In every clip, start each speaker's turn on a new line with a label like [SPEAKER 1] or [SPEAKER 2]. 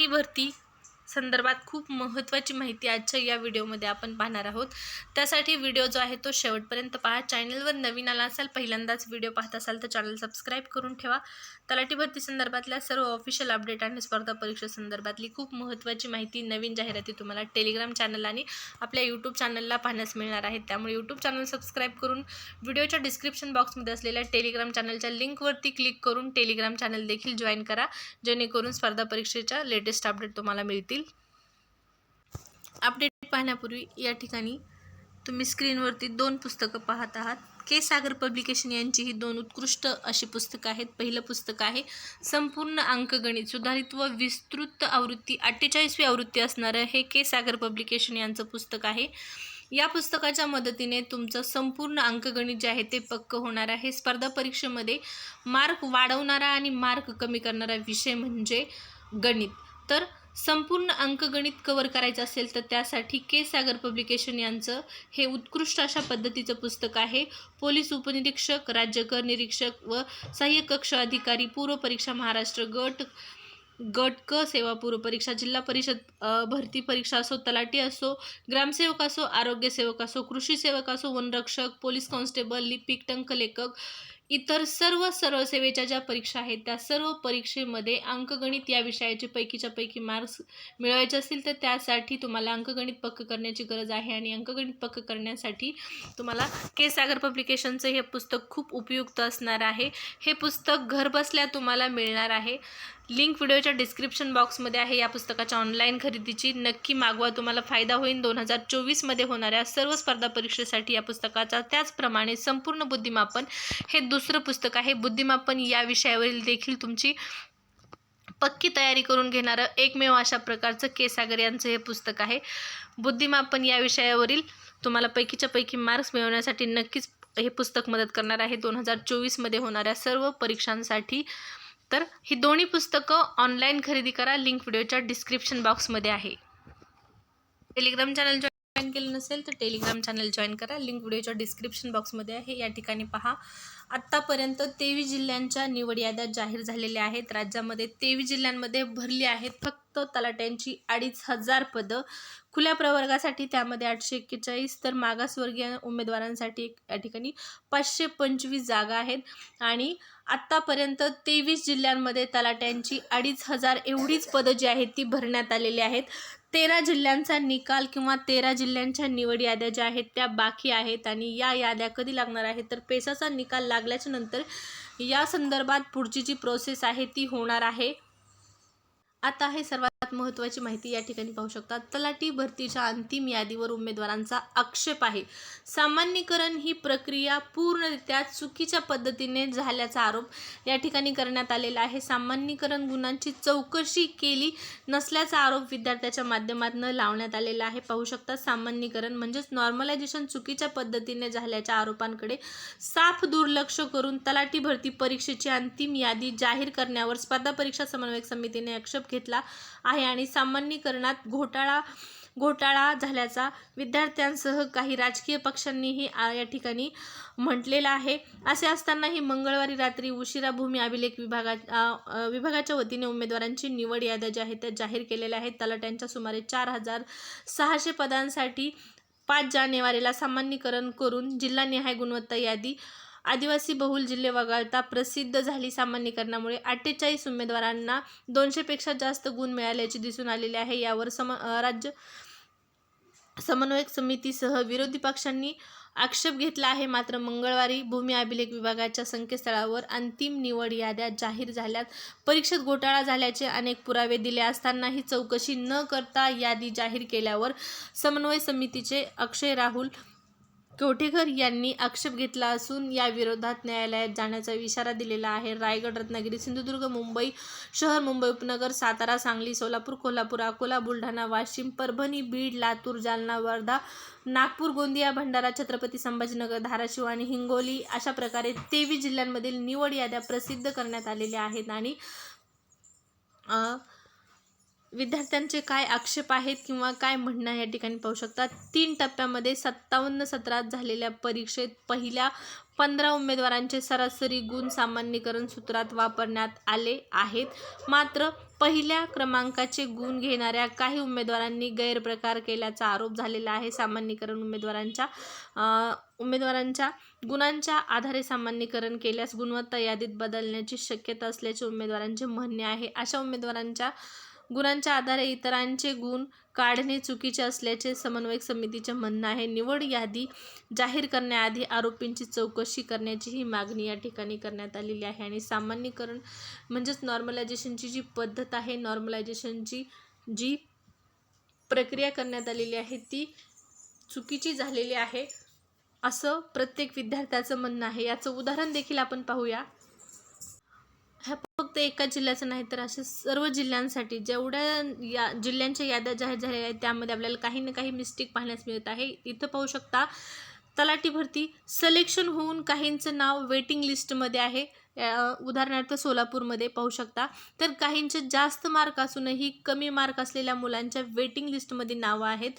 [SPEAKER 1] तलाठी भरती संदर्भात खूप महत्त्वाची माहिती आजच्या या व्हिडिओमध्ये आपण पाहणार आहोत. त्यासाठी व्हिडिओ जो आहे तो शेवटपर्यंत पहा. चॅनलवर नवीन आला असाल पहिल्यांदाच व्हिडिओ पाहत असाल तर चॅनल सबस्क्राईब करून ठेवा. तलाठी भरती संदर्भातल्या सर्व ऑफिशियल अपडेट आणि स्पर्धा परीक्षा संदर्भातली खूप महत्त्वाची माहिती नवीन जाहिराती तुम्हाला टेलिग्राम चॅनल आणि आपल्या यूट्यूब चॅनलला पाहण्यास मिळणार आहेत त्यामुळे यूट्यूब चॅनल सबस्क्राईब करून व्हिडिओच्या डिस्क्रिप्शन बॉक्समध्ये असलेल्या टेलिग्राम चॅनलच्या लिंकवरती क्लिक करून टेलिग्राम चॅनल देखील जॉईन करा. जेणेकरून स्पर्धा परीक्षेच्या लेटेस्ट अपडेट तुम्हाला मिळतील. अपडेट पाहण्यापूर्वी या ठिकाणी तुम्ही स्क्रीनवरती दोन पुस्तकं पाहत आहात. के. सागर पब्लिकेशन यांची ही दोन उत्कृष्ट अशी पुस्तकं आहेत. पहिलं पुस्तक आहे संपूर्ण अंकगणित सुधारित व विस्तृत आवृत्ती अठ्ठेचाळीसवी आवृत्ती असणारं हे के. सागर पब्लिकेशन यांचं पुस्तक आहे. या पुस्तकाच्या मदतीने तुमचं संपूर्ण अंकगणित जे आहे ते पक्क होणार आहे. स्पर्धा परीक्षेमध्ये मार्क वाढवणारा आणि मार्क कमी करणारा विषय म्हणजे गणित. तर संपूर्ण अंकगणित कवर करायचं असेल तर त्यासाठी के सागर पब्लिकेशन यांचं हे उत्कृष्ट अशा पद्धतीचं पुस्तक आहे. पोलीस उपनिरीक्षक राज्य कर निरीक्षक व सहाय्यक कक्ष अधिकारी पूर्व परीक्षा महाराष्ट्र गट गट क सेवा पूर्व परीक्षा जिल्हा परिषद भरती परीक्षा असो तलाठी असो ग्रामसेवक असो आरोग्य सेवक असो कृषी सेवक असो वनरक्षक पोलीस कॉन्स्टेबल लिपिक टंक लेखक इतर सर्व सरळसेवेच्या ज्या परीक्षा आहेत त्या सर्व परीक्षेमध्ये अंकगणित या विषयाचे पैकीच्या पैकी मार्क्स मिळवायचे असतील तर त्यासाठी तुम्हाला अंकगणित पक्क करण्याची गरज आहे आणि अंकगणित पक्क करण्यासाठी तुम्हाला के सागर पब्लिकेशनचं हे पुस्तक खूप उपयुक्त असणार आहे. हे पुस्तक घरबसल्या तुम्हाला मिळणार आहे. लिंक व्हिडिओच्या डिस्क्रिप्शन बॉक्समध्ये आहे. या पुस्तकाच्या ऑनलाईन खरेदीची नक्की मागवा. तुम्हाला फायदा होईल. दोन हजार चोवीसमध्ये होणाऱ्या सर्व स्पर्धा परीक्षेसाठी या पुस्तकाचा त्याचप्रमाणे संपूर्ण बुद्धिमापन हे दुसरं पुस्तक आहे. बुद्धिमापन या विषयावरील देखील तुमची पक्की तयारी करून घेणारं एकमेव अशा प्रकारचं के सागर यांचं हे पुस्तक आहे. बुद्धिमापन या विषयावरील तुम्हाला पैकीच्या पैकी मार्क्स मिळवण्यासाठी नक्कीच हे पुस्तक मदत करणार आहे. दोन हजार चोवीसमध्ये होणाऱ्या सर्व परीक्षांसाठी तर ही दोन्ही पुस्तकं ऑनलाईन खरेदी करा. लिंक व्हिडिओच्या डिस्क्रिप्शन बॉक्समध्ये आहे. टेलिग्राम चॅनल जॉईन केलं नसेल तर टेलिग्राम चॅनल जॉईन करा. लिंक व्हिडिओच्या डिस्क्रिप्शन बॉक्समध्ये आहे. या ठिकाणी पहा. आत्तापर्यंत तेवीस जिल्ह्यांच्या निवड याद्या जाहीर झालेल्या आहेत. राज्यामध्ये तेवीस जिल्ह्यांमध्ये भरली आहेत. फक्त तलाट्यांची अडीच हजार पदं. खुल्या प्रवर्गासाठी त्यामध्ये आठशे एक्केचाळीस तर मागासवर्गीय उमेदवारांसाठी या ठिकाणी पाचशे पंचवीस जागा आहेत. आणि आत्तापर्यंत तेवीस जिल्ह्यांमध्ये तलाट्यांची अडीच हजार एवढीच पदं जी आहेत ती भरण्यात आलेली आहेत. तेरा जिल्ह्यांचा निकाल किंवा तेरा जिल्ह्यांच्या निवड याद्या ज्या आहेत त्या बाकी आहेत आणि या याद्या कधी लागणार आहेत? तर पेसाचा निकाल लागल्याच्या नंतर या संदर्भात पुढची जी प्रोसेस आहे ती होणार आहे. आता हे सर्वात महत्त्वाची माहिती या ठिकाणी पाहू शकता तलाठी भरतीच्या अंतिम यादीवर उमेदवारांचा आक्षेप आहे. सामान्यीकरण ही प्रक्रिया पूर्णरित्या चुकीच्या पद्धतीने झाल्याचा आरोप या ठिकाणी करण्यात आलेला आहे. सामान्यीकरण गुणांची चौकशी केली नसल्याचा आरोप विद्यार्थ्याच्या माध्यमातून लावण्यात आलेला आहे. पाहू शकता सामान्यीकरण म्हणजेच नॉर्मलायझेशन चुकीच्या पद्धतीने झाल्याच्या आरोपांकडे साफ दुर्लक्ष करून तलाठी भरती परीक्षेची अंतिम यादी जाहीर करण्यावर स्पर्धा परीक्षा समन्वयक समितीने आक्षेप घेतला आहे. आणि सामान्यीकरणात घोटाळा घोटाळा झाल्याचा विद्यार्थ्यांसह काही राजकीय पक्षांनीही या ठिकाणी म्हटलेलं आहे. असे असतानाही मंगळवारी रात्री उशिरा भूमी अभिलेख विभागा विभागाच्या वतीने उमेदवारांची निवड याद्या ज्या आहेत त्या जाहीर केलेल्या आहेत. तलाट्यांच्या सुमारे चार हजार सहाशे पदांसाठी पाच जानेवारीला सामान्यीकरण करून जिल्हानिहाय गुणवत्ता यादी आदिवासी बहुल जिल्हे वगळता प्रसिद्ध झाली सामान्यीकरणामुळे अठ्ठेचाळीस उमेदवारांना दोनशेपेक्षा जास्त गुण मिळाल्याचे दिसून आलेले आहे. यावर सम राज्य समन्वयक समितीसह विरोधी पक्षांनी आक्षेप घेतला आहे. मात्र मंगळवारी भूमी अभिलेख विभागाच्या संकेतस्थळावर अंतिम निवड याद्या जाहीर झाल्यात. परीक्षेत घोटाळा झाल्याचे अनेक पुरावे दिले असतानाही चौकशी न करता यादी जाहीर केल्यावर समन्वय समितीचे अक्षय राहुल कवठेकर यांनी आक्षेप घेतला असून या विरोधात न्यायालयात जाण्याचा इशारा दिलेला आहे. रायगड रत्नागिरी सिंधुदुर्ग मुंबई शहर मुंबई उपनगर सातारा सांगली सोलापूर कोल्हापूर अकोला बुलढाणा वाशिम परभणी बीड लातूर जालना वर्धा नागपूर गोंदिया भंडारा छत्रपती संभाजीनगर धाराशिव आणि हिंगोली अशा प्रकारे तेवीस जिल्ह्यांमधील निवड याद्या प्रसिद्ध करण्यात आलेल्या आहेत आणि विद्यार्थ्यांचे काय आक्षेप आहेत किंवा काय म्हणणं या ठिकाणी पाहू शकता? तीन टप्प्यामध्ये सत्तावन्न सत्रात झालेल्या परीक्षेत पहिल्या पंधरा उमेदवारांचे सरासरी गुण सामान्यीकरण सूत्रात वापरण्यात आले आहेत. मात्र पहिल्या क्रमांकाचे गुण घेणाऱ्या काही उमेदवारांनी गैरप्रकार केल्याचा आरोप झालेला आहे. सामान्यीकरण उमेदवारांच्या उमेदवारांच्या गुणांच्या आधारे सामान्यीकरण केल्यास गुणवत्ता यादीत बदलण्याची शक्यता असल्याचे उमेदवारांचे म्हणणे आहे. अशा उमेदवारांच्या गुणांच्या आधारे इतरांचे गुण काढणे चुकीचे असल्याचे समन्वयक समितीचे म्हणणं आहे. निवड यादी जाहीर करण्याआधी आरोपींची चौकशी करण्याची ही मागणी या ठिकाणी करण्यात आलेली आहे. आणि सामान्यीकरण म्हणजेच नॉर्मलायझेशनची जी पद्धत आहे नॉर्मलायझेशनची जी प्रक्रिया करण्यात आलेली आहे ती चुकीची झालेली आहे असं प्रत्येक विद्यार्थ्याचं म्हणणं आहे. याचं उदाहरण देखील आपण पाहूया. एका जिल्ह्याचं नाही तर असे सर्व जिल्ह्यांसाठी जेवढ्या या जिल्ह्यांच्या याद्या जाहीर झालेल्या आहेत त्यामध्ये आपल्याला काही ना काही मिस्टेक पाहण्यास मिळत आहे. इथं पाहू शकता तलाठी भरती सलेक्शन होऊन काहींचं नाव वेटिंग लिस्टमध्ये आहे. उदाहरणार्थ सोलापूरमध्ये पाहू शकता. तर काहींचे जास्त मार्क असूनही कमी मार्क असलेल्या मुलांच्या वेटिंग लिस्टमध्ये नावं आहेत.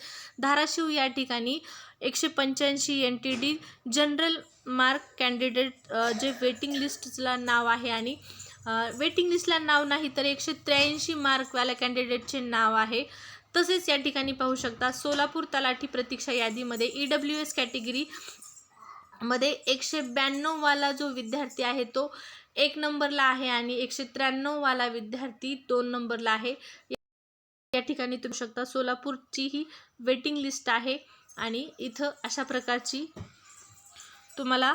[SPEAKER 1] धाराशिव या ठिकाणी एकशे पंच्याऐंशी N T D general mark candidate जे वेटिंग लिस्टला नाव आहे आणि वेटिंग लिस्टला नाव नाही तर एकशे त्र्याऐंशी मार्कवाल्या कॅन्डिडेटचे नाव आहे. तसेच या ठिकाणी पाहू शकता सोलापूर तलाठी प्रतीक्षा यादीमध्ये ई डब्ल्यू एस कॅटेगरी मध्ये एकशे ब्याण्णववाला जो विद्यार्थी आहे तो एक नंबरला आहे आणि एकशे त्र्याण्णववाला विद्यार्थी दोन नंबरला आहे. या ठिकाणी तुम्ही शकता सोलापूरची ही वेटिंग लिस्ट आहे आणि इथं अशा प्रकारची तुम्हाला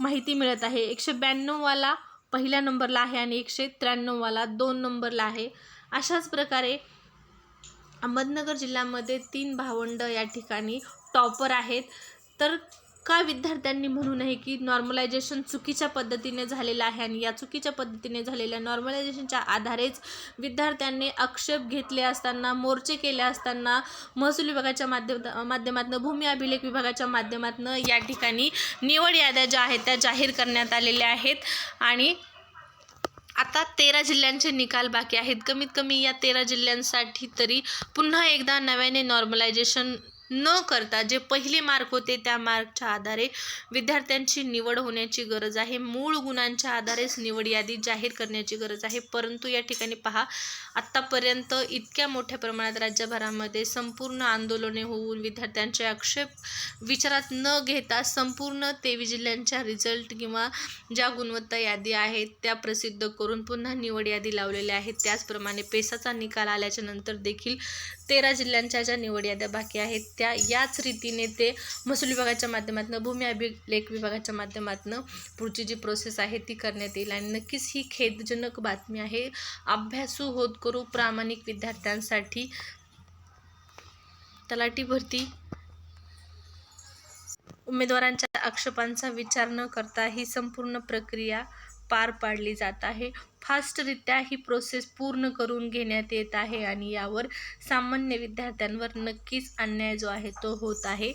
[SPEAKER 1] माहिती मिळत आहे. एकशे ब्याण्णववाला पहिल्या नंबरला आहे आणि एकशे त्र्याण्णववाला दोन नंबरला आहे. अशाच प्रकारे अहमदनगर जिल्ह्यामध्ये तीन भावंड या ठिकाणी टॉपर आहेत. तर का विद्यार्थ्यांनी म्हणू नये की नॉर्मलायझेशन चुकीच्या पद्धतीने झालेलं आहे आणि या चुकीच्या पद्धतीने झालेल्या नॉर्मलायझेशनच्या आधारेच विद्यार्थ्यांनी आक्षेप घेतले असताना मोर्चे केले असताना महसूल विभागाच्या माध्यम माध्यमातून भूमी अभिलेख विभागाच्या माध्यमातून या ठिकाणी निवड याद्या ज्या आहेत त्या जाहीर करण्यात आलेल्या आहेत. आणि आता तेरा जिल्ह्यांचे निकाल बाकी आहेत. कमीत कमी या तेरा जिल्ह्यांसाठी तरी पुन्हा एकदा नव्याने नॉर्मलायझेशन न करता जे पहिले मार्क होते त्या मार्कच्या आधारे विद्यार्थ्यांची निवड होण्याची गरज आहे. मूळ गुणांच्या आधारेच निवड यादी जाहीर करण्याची गरज आहे. परंतु या ठिकाणी पहा आत्तापर्यंत इतक्या मोठ्या प्रमाणात राज्यभरामध्ये संपूर्ण आंदोलने होऊन विद्यार्थ्यांचे आक्षेप विचारात न घेता संपूर्ण तेवीस जिल्ह्यांच्या रिझल्ट किंवा ज्या गुणवत्ता यादी आहेत त्या प्रसिद्ध करून पुन्हा निवड यादी लावलेल्या आहेत. त्याचप्रमाणे पेसाचा निकाल आल्याच्यानंतर देखील तेरा जिल्ह्यांच्या ज्या निवड याद्या बाकी आहेत त्या याच रीतीने ते महसूल विभागाच्या माध्यमातून भूमी अभिलेख विभागाच्या माध्यमातून पुढची जी प्रोसेस आहे ती करण्यात येईल. आणि नक्कीच ही खेदजनक बातमी आहे. अभ्यासू होत करू प्रामाणिक विद्यार्थ्यांसाठी. तलाठी भरती. उमेदवारांच्या आक्षेपांचा विचार न करता ही संपूर्ण प्रक्रिया पार पाडली जात आहे. फास्टरित्या ही प्रोसेस पूर्ण करून घेण्यात येत आहे आणि यावर सामान्य विद्यार्थ्यांवर नक्कीच अन्याय जो आहे तो होत आहे.